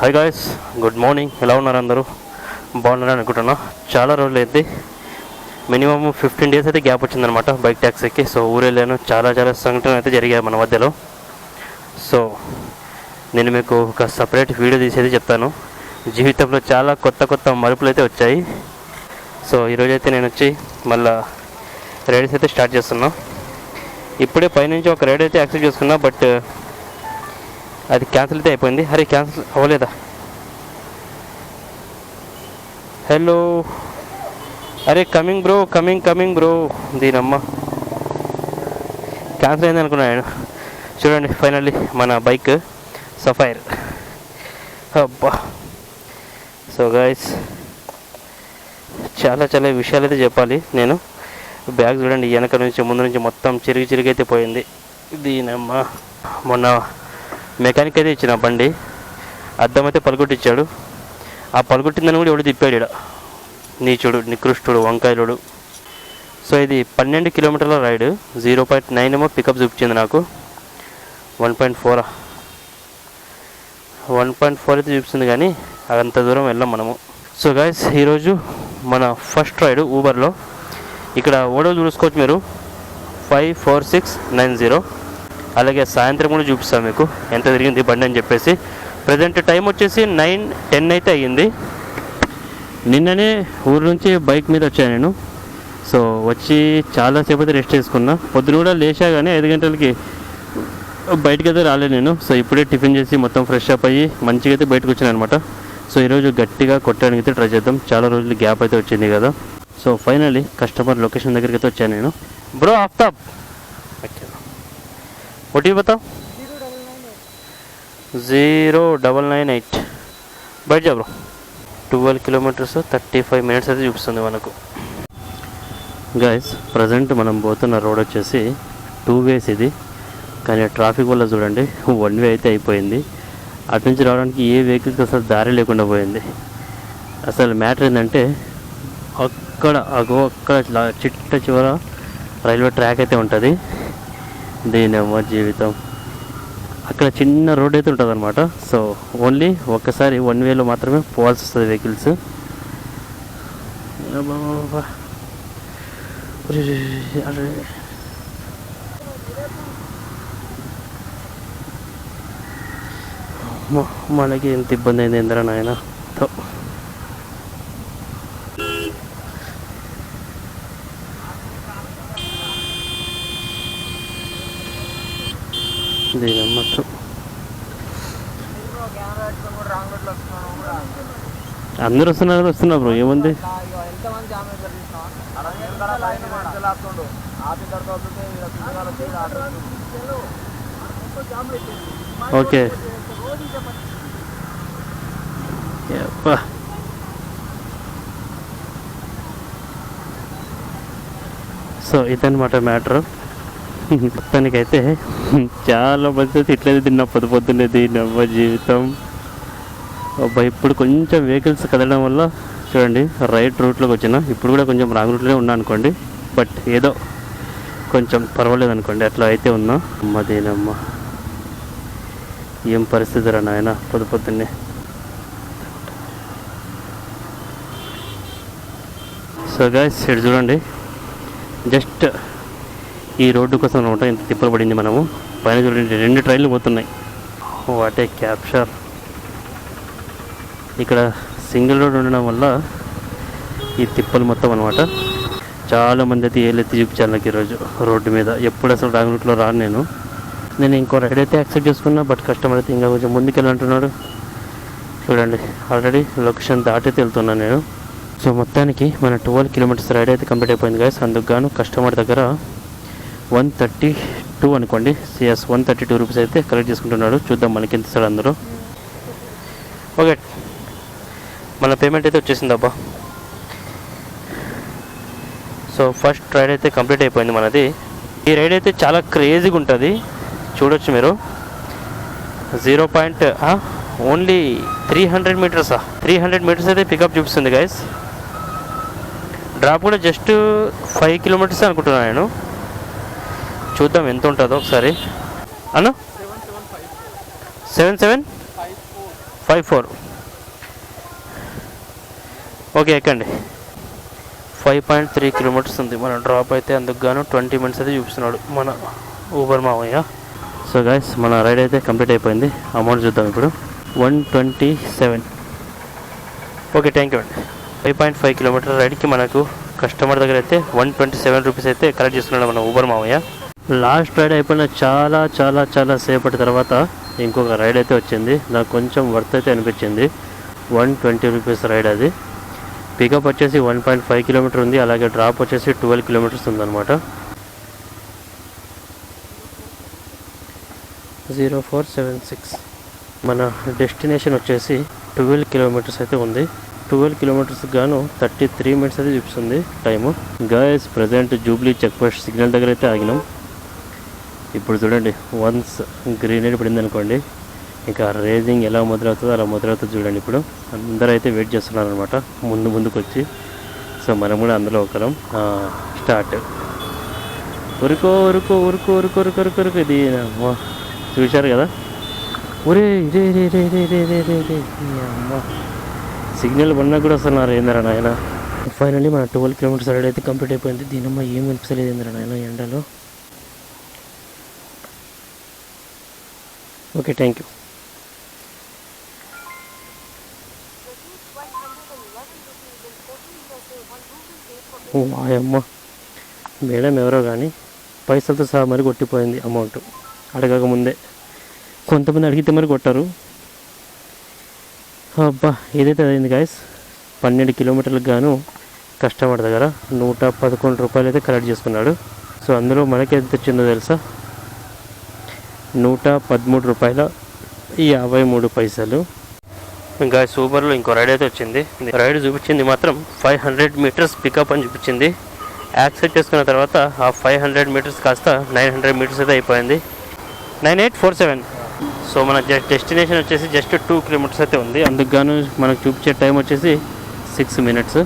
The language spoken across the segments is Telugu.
హాయ్ గాయస్ గుడ్ మార్నింగ్ ఎలా ఉన్నారు అందరూ? బాగున్నారు అనుకుంటున్నా. చాలా రోజులు అయితే మినిమం ఫిఫ్టీన్ డేస్ అయితే గ్యాప్ వచ్చిందనమాట బైక్ ట్యాక్సీకి సో ఊరెళ్ళాను. చాలా చాలా సంఘటనలు అయితే జరిగాయి మన మధ్యలో. సో నేను మీకు ఒక సపరేట్ వీడియో తీసేది చెప్తాను. జీవితంలో చాలా కొత్త కొత్త మలుపులు అయితే వచ్చాయి. సో ఈరోజు అయితే నేను వచ్చి మళ్ళా రైడ్స్ అయితే స్టార్ట్ చేస్తున్నా. ఇప్పుడే పైనుంచి ఒక రైడ్ అయితే యాక్సెప్ట్ చేసుకున్నా బట్ అది క్యాన్సిల్ అయితే అయిపోయింది. అరే క్యాన్సిల్ అవ్వలేదా? హలో అరే coming bro coming coming bro దీనమ్మ. క్యాన్సిల్ అయింది అనుకున్నాను చూడండి ఫైనల్లీ మన బైక్ సఫైర్ అబ్బా. సో గైస్ చాలా చాలా విషయాలు అయితే చెప్పాలి నేను. బ్యాగ్ చూడండి వెనక నుంచి ముందు నుంచి మొత్తం చిరిగి చిరిగి అయితే పోయింది. దీనమ్మ మొన్న మెకానిక్ అయితే ఇచ్చిన బండి. అద్దం అయితే పలుకొట్టిచ్చాడు ఆ పలుకొట్టిందని కూడా ఎవడు తిప్పాడు ఇక్కడ నీచుడు నికృష్టుడు వంకాయలుడు. సో ఇది పన్నెండు కిలోమీటర్ల రైడ్. జీరో పాయింట్ నైన్ ఏమో పికప్ చూపించింది నాకు. వన్ పాయింట్ ఫోరా. వన్ పాయింట్ ఫోర్ అయితే చూపిస్తుంది కానీ అంత దూరం వెళ్ళాం మనము. సో గాయస్ ఈరోజు మన ఫస్ట్ రైడ్ ఊబర్లో ఇక్కడ ఓడో చూసుకోవచ్చు మీరు. Five four six nine zero. అలాగే సాయంత్రం కూడా చూపిస్తాను మీకు. ఎంత తిరిగింది బండి అని చెప్పేసి. ప్రజెంట్ టైం వచ్చేసి నైన్ టెన్ అయితే అయ్యింది. నిన్ననే ఊరు నుంచి బైక్ మీద వచ్చాను నేను. సో వచ్చి చాలాసేపు అయితే రెస్ట్ చేసుకున్నా. పొద్దున కూడా లేచా కానీ ఐదు గంటలకి బయటకు అయితే రాలేదు నేను. సో ఇప్పుడే టిఫిన్ చేసి మొత్తం ఫ్రెష్ అప్ అయ్యి మంచిగా అయితే బయటకు వచ్చాను అనమాట. సో ఈరోజు గట్టిగా కొట్టడానికి అయితే ట్రై చేద్దాం. చాలా రోజులు గ్యాప్ అయితే వచ్చింది కదా. సో ఫైనలీ కస్టమర్ లొకేషన్ దగ్గరికి అయితే వచ్చాను నేను. బ్రో ఆఫ్తాబ్. ఒకటి బతావ్ జీరో డబల్ నైన్ ఎయిట్ బయట bro twelve kilometres thirty five minutes అయితే చూపిస్తుంది మనకు. గైస్ ప్రజెంట్ మనం పోతున్న రోడ్ వచ్చేసి టూ వేస్ ఇది. కానీ ట్రాఫిక్ వల్ల చూడండి వన్ వే అయితే అయిపోయింది. అటు నుంచి రావడానికి ఏ వెహికల్స్కి అసలు దారి లేకుండా పోయింది. అసలు మ్యాటర్ ఏంటంటే అక్కడ అగో అక్కడ చిట్ట చివర రైల్వే ట్రాక్ అయితే ఉంటుంది. దీనమ్మ జీవితం. అక్కడ చిన్న రోడ్ అయితే ఉంటుంది అనమాట సో ఓన్లీ ఒక్కసారి వన్ వేలో మాత్రమే పోవాల్సి వస్తుంది వెహికల్స్ మనకి ఎంత ఇబ్బంది అయింది ఏందిరా నాయన. థు. దీనమ్మ థు. వస్తున్నారు వస్తున్నారు బ్రో ఏముంది ఓకే యప్పా. సో ఇదన్నమాట మ్యాటర్ మొత్తానికైతే చాలా మంది తిట్లేదు తిన్నా పొద్దు పొద్దున్నే తిన్నమ్మ జీవితం. అబ్బా ఇప్పుడు కొంచెం వెహికల్స్ కదలడం వల్ల చూడండి రైట్ రూట్లోకి వచ్చిన ఇప్పుడు కూడా కొంచెం రాంగ్ రూట్లోనే ఉన్నా అనుకోండి బట్ ఏదో కొంచెం పర్వాలేదు అనుకోండి అట్లా అయితే ఉన్నా. అమ్మ దేనమ్మ. ఏం పరిస్థితి రా నాయన పొద్దు పొద్దున్నే. సో గాయస్ ఇటు చూడండి. జస్ట్ ఈ రోడ్డు కోసం అనమాట ఇంత తిప్పలు పడింది మనము. పైన చూడండి రెండు ట్రైన్లు పోతున్నాయి. వాటే క్యాప్చర్ ఇక్కడ సింగిల్ రోడ్ ఉండడం వల్ల ఈ తిప్పలు మొత్తం అనమాట చాలా మంది అయితే ఏళ్ళెత్తి చూపించాను నాకు ఈరోజు రోడ్డు మీద. ఎప్పుడు అసలు రాంగ్ రూట్లో రాను నేను. నేను ఇంకో రైడ్ అయితే యాక్సెప్ట్ చేసుకున్నా బట్ కస్టమర్ అయితే ఇంకా కొంచెం ముందుకెళ్ళంటున్నాడు చూడండి ఆల్రెడీ లొకేషన్ దాటైతే వెళ్తున్నాను నేను. సో మొత్తానికి మన ట్వెల్వ్ కిలోమీటర్స్ రైడ్ అయితే కంప్లీట్ అయిపోయింది గాయస్ అందుకు గాను కస్టమర్ దగ్గర వన్ థర్టీ టూ అనుకోండి. CS one thirty two rupees అయితే కలెక్ట్ చేసుకుంటున్నాడు. చూద్దాం మనకి ఎంత సార్ అందరూ ఓకే. మన పేమెంట్ అయితే వచ్చేసింది అబ్బా. సో ఫస్ట్ రైడ్ అయితే కంప్లీట్ అయిపోయింది మనది. ఈ రైడ్ అయితే చాలా క్రేజీగా ఉంటుంది. చూడొచ్చు మీరు. Zero point only three hundred మీటర్సా three hundred metres అయితే పికప్ చూపిస్తుంది గైస్ డ్రాప్ కూడా జస్ట్ ఫైవ్ కిలోమీటర్స్ అనుకుంటున్నాను నేను. చూద్దాం ఎంత ఉంటుందో ఒకసారి. అన్న? Seven seven? Five four. Okay ఎక్కండి. ఫైవ్ పాయింట్ త్రీ కిలోమీటర్స్ ఉంది. మన డ్రాప్ అయితే అందుకు గాను ట్వంటీ మినిట్స్ అయితే చూపిస్తున్నాడు మన ఊబర్ మావయ్య సో గాయస్ మన రైడ్ అయితే కంప్లీట్ అయిపోయింది. అమౌంట్ చూద్దాం ఇప్పుడు. One twenty seven. Okay thank you అండి. ఫైవ్ పాయింట్ ఫైవ్ కిలోమీటర్ రైడ్కి మనకు కస్టమర్ దగ్గర అయితే వన్ ట్వంటీ సెవెన్ రూపీస్ అయితే కలెక్ట్ చేస్తున్నాడు మన ఊబర్ మావయ్య లాస్ట్ రైడ్ అయిపోయిన చాలా చాలా చాలా సేపటి తర్వాత ఇంకొక రైడ్ అయితే వచ్చింది. నాకు కొంచెం వర్త్ అయితే అనిపించింది. వన్ ట్వంటీ రూపీస్ రైడ్ అది. పికప్ వచ్చేసి వన్ పాయింట్ ఫైవ్ కిలోమీటర్ ఉంది. అలాగే డ్రాప్ వచ్చేసి ట్వెల్వ్ కిలోమీటర్స్ ఉందన్నమాట. Zero four seven six. మన డెస్టినేషన్ వచ్చేసి ట్వెల్వ్ కిలోమీటర్స్ అయితే ఉంది. ట్వెల్వ్ కిలోమీటర్స్ గాను థర్టీ త్రీ మినిట్స్ అయితే చూపిస్తుంది time. Guys present Jubilee Check Post signal దగ్గర అయితే ఆగినాం. ఇప్పుడు చూడండి వన్స్ గ్రీనరీ పడింది అనుకోండి ఇంకా రేజింగ్ ఎలా మొదలవుతుందో అలా మొదలవుతుంది చూడండి ఇప్పుడు. అందరూ అయితే వెయిట్ చేస్తున్నారు అనమాట ముందు ముందుకు వచ్చి సో మనం కూడా అందులో ఒకరం స్టార్ట్ ఉరుకో ఉరుకో ఉరుకో ఉరుకో ఉరుకో ఉరుకో ఉరుకు. ఇది చూశారు కదా? ఒరే ఇదే రే రే రే రే రే రే రే అమ్మ. సిగ్నల్ పడినా కూడా వస్తున్నారు ఏందరా నాయన? ఫైనల్లీ మన ట్వెల్వ్ కిలోమీటర్స్ అయితే కంప్లీట్ అయిపోయింది. దీనమ్మ ఏం వినిపిస్తలేదు ఏందరా నాయన ఎండలో? ఓకే థ్యాంక్ యూ ఓ అమ్మ మేడం ఎవరో కానీ పైసలతో సహా మరి కొట్టిపోయింది అమౌంట్ అడగక ముందే. కొంతమంది అడిగితే మరి కొట్టారు. అబ్బా ఏదైతే అయింది గాయస్ పన్నెండు కిలోమీటర్లకు గాను కస్టమర్ దగ్గర నూట పదకొండు రూపాయలు అయితే కలెక్ట్ చేసుకున్నాడు. సో అందులో మనకి ఎంత వచ్చిందో తెలుసా? నూట పదమూడు రూపాయల యాభై మూడు పైసలు. ఇంకా సూపర్లో ఇంకో రైడ్ అయితే వచ్చింది. రైడ్ చూపించింది మాత్రం ఫైవ్ హండ్రెడ్ మీటర్స్ పికప్ అని చూపించింది. యాక్సెప్ట్ చేసుకున్న తర్వాత ఆ ఫైవ్ హండ్రెడ్ మీటర్స్ కాస్త నైన్ హండ్రెడ్ మీటర్స్ అయితే అయిపోయింది. Nine eight four seven. So మన డెస్టినేషన్ వచ్చేసి జస్ట్ టూ కిలోమీటర్స్ అయితే ఉంది. అందుకు గాను మనకు చూపించే టైం వచ్చేసి six minutes.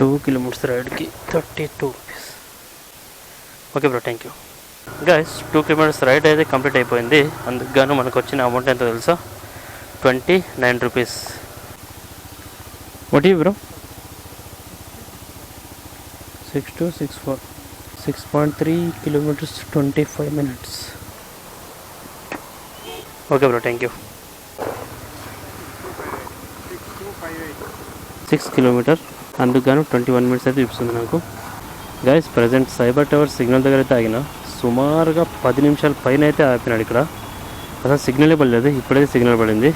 Two kilometres రైడ్కి thirty two rupees. Okay bro thank you. Guys two kilometres ride అయితే కంప్లీట్ అయిపోయింది. అందుకు గాను మనకు వచ్చిన అమౌంట్ ఎంత తెలుసా? Twenty nine rupees what bro six two six four six point three kilometres twenty five minutes okay bro thank you six kilometre అందుకు ట్వంటీ వన్ మినిట్స్ అయితే చూపిస్తుంది నాకు. Guys present cyber tower signal దగ్గర అయితే ఆగిన. సుమారుగా పది నిమిషాల పైన అయితే ఆపినాడు ఇక్కడ. అసలు సిగ్నలే పడలేదు ఇప్పుడైతే సిగ్నల్ పడింది.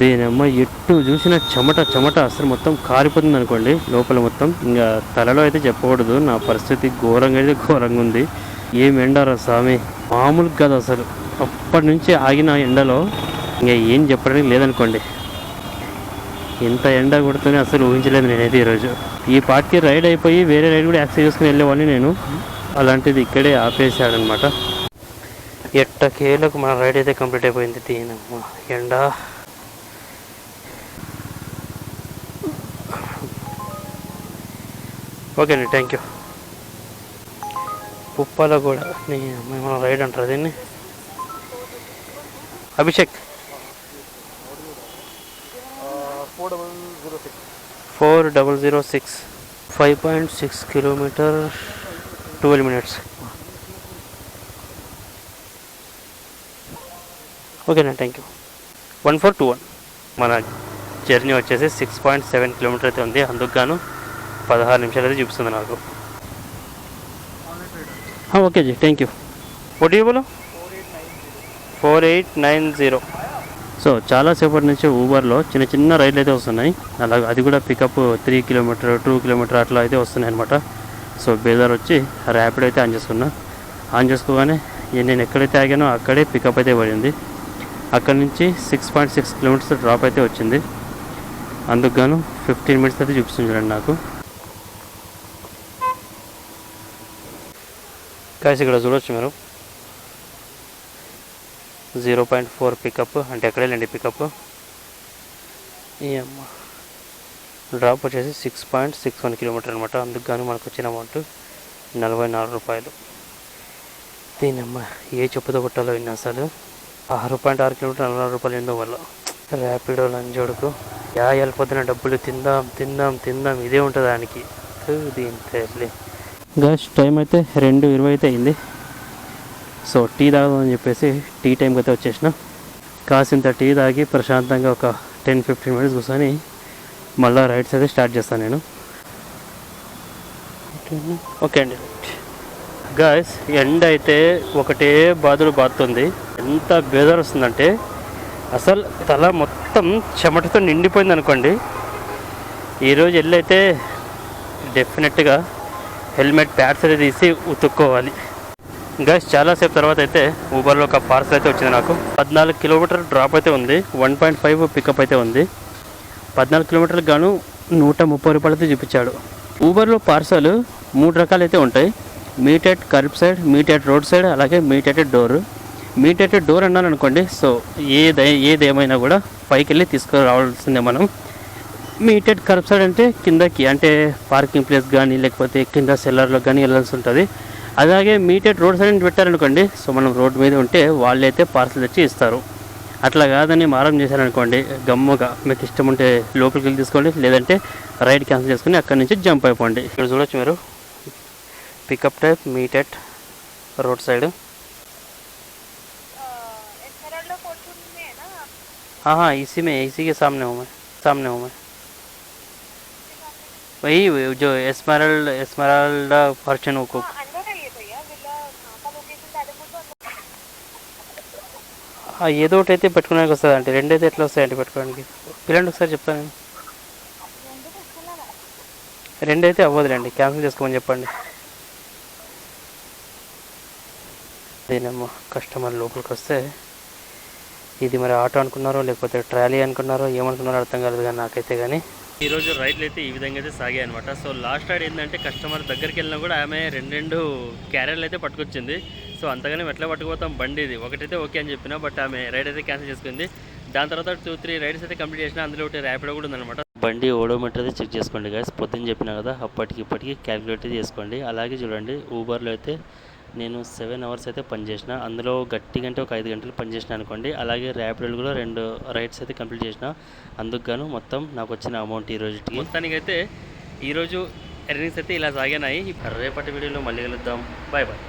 దీనమ్మ ఎటు ఎట్టు చూసిన చెమట చెమట అసలు మొత్తం కారిపోతుంది అనుకోండి లోపల మొత్తం. ఇంకా తలలో అయితే చెప్పకూడదు నా పరిస్థితి ఘోరంగా అయితే ఘోరంగా ఉంది. ఏం ఎండారా స్వామి? మామూలు కాదు అసలు. అప్పటి నుంచి ఆగిన ఎండలో ఇంకా ఏం చెప్పడానికి లేదనుకోండి. ఎంత ఎండ కొడుతూనే అసలు ఊహించలేదు నేనైతే ఈరోజు. ఈ పాటికి రైడ్ అయిపోయి వేరే రైడ్ కూడా యాక్సెస్ చేసుకుని వెళ్ళేవాడిని నేను. అలాంటిది ఇక్కడే ఆపేసాడనమాట ఎట్టకేలకు మన రైడ్ అయితే కంప్లీట్ అయిపోయింది దీనమ్మ ఎండ. ఓకే అండి థ్యాంక్ యూ పుప్పాల కూడా మన రైడ్ అంటారు దీన్ని? Abhishek. Four double zero six. Five point six kilometre. Twelve minutes. ఓకేనా thank you one four two one మన జర్నీ వచ్చేసి సిక్స్ పాయింట్ సెవెన్ కిలోమీటర్ అయితే ఉంది. అందుకు గాను పదహారు నిమిషాలు అయితే చూపిస్తుంది నాకు. Okay ji thank you OTP బోలో four eight nine zero so చాలాసేపటి నుంచి ఊబర్లో చిన్న చిన్న రైళ్ళు అయితే వస్తున్నాయి. అలాగే అది కూడా pickup three kilometre two kilometre అట్లా అయితే వస్తున్నాయి అనమాట సో బేదార్ వచ్చి ర్యాపిడ్ అయితే ఆన్ చేసుకున్నా. ఆన్ చేసుకోగానే నేను ఎక్కడైతే ఆగానో అక్కడే పికప్ అయితే పడింది. అక్కడ నుంచి six point six kilometres drop అయితే వచ్చింది. అందుకు గాను ఫిఫ్టీన్ మినిట్స్ అయితే చూపిస్తుంది చూడండి నాకు. కాసి ఇక్కడ చూడొచ్చు మీరు. జీరో పాయింట్ ఫోర్ పికప్ అంటే ఎక్కడే లేండి పికప్ ఈ అమ్మ. డ్రాప్ వచ్చేసి six point six one kilometre అనమాట అందుకు గాను మనకు వచ్చిన అమౌంట్ నలభై నాలుగు రూపాయలు. దీనమ్మ ఏ చెప్పుతో కొట్టాలో విన్నా అసలు. ఆరు పాయింట్ ఆరు కిలోమీటర్ నలభై నాలుగు రూపాయలు ఏందో వల్ల. ర్యాపిడో లంజోడుకు. యా వెళ్ళిపోతున్న డబ్బులు తిందాం తిందాం తిందాం. ఇదే ఉంటుంది దానికి దీని తల్లి. గస్ టైం అయితే రెండు ఇరవై అయితే అయింది. సో టీ తాగుదామని చెప్పేసి టీ టైంకి అయితే వచ్చేసిన. కాసింత టీ తాగి ప్రశాంతంగా ఒక టెన్ ఫిఫ్టీన్ మినిట్స్ కూర్చొని మళ్ళీ రైడ్స్ అయితే స్టార్ట్ చేస్తాను నేను. ఓకే అండి. గాయస్ ఎండ అయితే ఒకటే బాధలు బాదుతుంది ఎంత బేదర్ వస్తుందంటే అసలు తల మొత్తం చెమటతో నిండిపోయింది అనుకోండి. ఈరోజు వెళ్ళైతే డెఫినెట్గా హెల్మెట్ ప్యాడ్స్ అయితే తీసి ఉతుక్కోవాలి. గాయస్ చాలాసేపు తర్వాత అయితే ఊబర్లో ఒక పార్సల్ అయితే వచ్చింది నాకు. పద్నాలుగు కిలోమీటర్ డ్రాప్ అయితే ఉంది. వన్ పాయింట్ ఫైవ్ పికప్ అయితే ఉంది. పద్నాలుగు కిలోమీటర్లకు గాను నూట ముప్పై రూపాయలతో చూపించాడు. ఊబర్లో పార్సల్ మూడు రకాలు అయితే ఉంటాయి. Meet at kerb side meet at road side అలాగే మీటెడ్ డోర్ మీటెడ్ డోర్ అన్నాను అనుకోండి సో ఏది ఏదేమైనా కూడా పైకి వెళ్ళి తీసుకురావాల్సిందే మనం. మీటెడ్ కర్బ్ సైడ్ అంటే కిందకి అంటే పార్కింగ్ ప్లేస్ కానీ లేకపోతే కింద సెల్లర్లో కానీ వెళ్ళాల్సి ఉంటుంది. అలాగే మీటెడ్ రోడ్ సైడ్ పెట్టారనుకోండి సో మనం రోడ్ మీద ఉంటే వాళ్ళైతే పార్సల్ తెచ్చి ఇస్తారు. అట్లా కాదని మారం చేశారనుకోండి గమ్ముగా మీకు ఇష్టం ఉంటే లోపలికి వెళ్ళి తీసుకోండి లేదంటే రైడ్ క్యాన్సిల్ చేసుకుని అక్కడి నుంచి జంప్ అయిపోండి ఇక్కడ చూడొచ్చు మీరు pickup type మీటెడ్ road side Esmeralda Fortune में है ना आप हाँ हाँ इसी में इसी के सामने हूँ मैं सामने हूँ मैं वही जो एस्मरल्ड एस्मरल्डा फॉर्चून को हाँ, ఏదో ఒకటి అయితే పెట్టుకోవడానికి వస్తుంది అంటే అయితే ఎట్లా వస్తాయండి పెట్టుకోవడానికి? పిల్లండి ఒకసారి చెప్తాను. నేను. రెండు రెండైతే అవ్వదులేండి. క్యాన్సిల్ చేసుకోమని చెప్పండి. అదేనమ్మా కస్టమర్ లోపలికి వస్తే ఇది మరి ఆటో అనుకున్నారో లేకపోతే ట్రాలీ అనుకున్నారో ఏమనుకున్నారో అర్థం కాలేదు కానీ నాకైతే కానీ. ఈరోజు రైట్లు అయితే ఈ విధంగా అయితే సాగాయి అనమాట సో లాస్ట్ రైడ్ ఏంటంటే కస్టమర్ దగ్గరికి వెళ్ళినా కూడా ఆమె రెండు రెండు క్యారెట్లు అయితే పట్టుకొచ్చింది. సో అంతగానే ఎట్లా పట్టుకుపోతాం బండి ఇది. ఒకటైతే ఓకే అని చెప్పిన బట్ ఆమె రైడ్ అయితే క్యాన్సిల్ చేసుకుంది. దాని తర్వాత టూ త్రీ రైడ్స్ అయితే కంప్లీట్ చేసిన అందులో ఒకటి ర్యాపిడో కూడా ఉందన్నమాట. బండి ఓడోమీటర్ అయితే చెక్ చేసుకోండి గాయస్ పొద్దున్న చెప్పిన కదా అప్పటికి ఇప్పటికి క్యాలిక్యులేట్ చేసుకోండి. అలాగే చూడండి ఊబర్లో అయితే నేను సెవెన్ అవర్స్ అయితే పనిచేసిన అందులో గట్టిగా అంటే ఒక ఐదు గంటలు పనిచేసిన అనుకోండి. అలాగే ర్యాపిడోలు కూడా రెండు రైడ్స్ అయితే కంప్లీట్ చేసిన అందుకు గాను మొత్తం నాకు వచ్చిన అమౌంట్ ఈ రోజుకి. మొత్తానికైతే ఈరోజు ఎర్నింగ్స్ అయితే ఇలా సాగానాయి. రేపటి వీడియోలో మళ్ళీ కలుద్దాం. Bye bye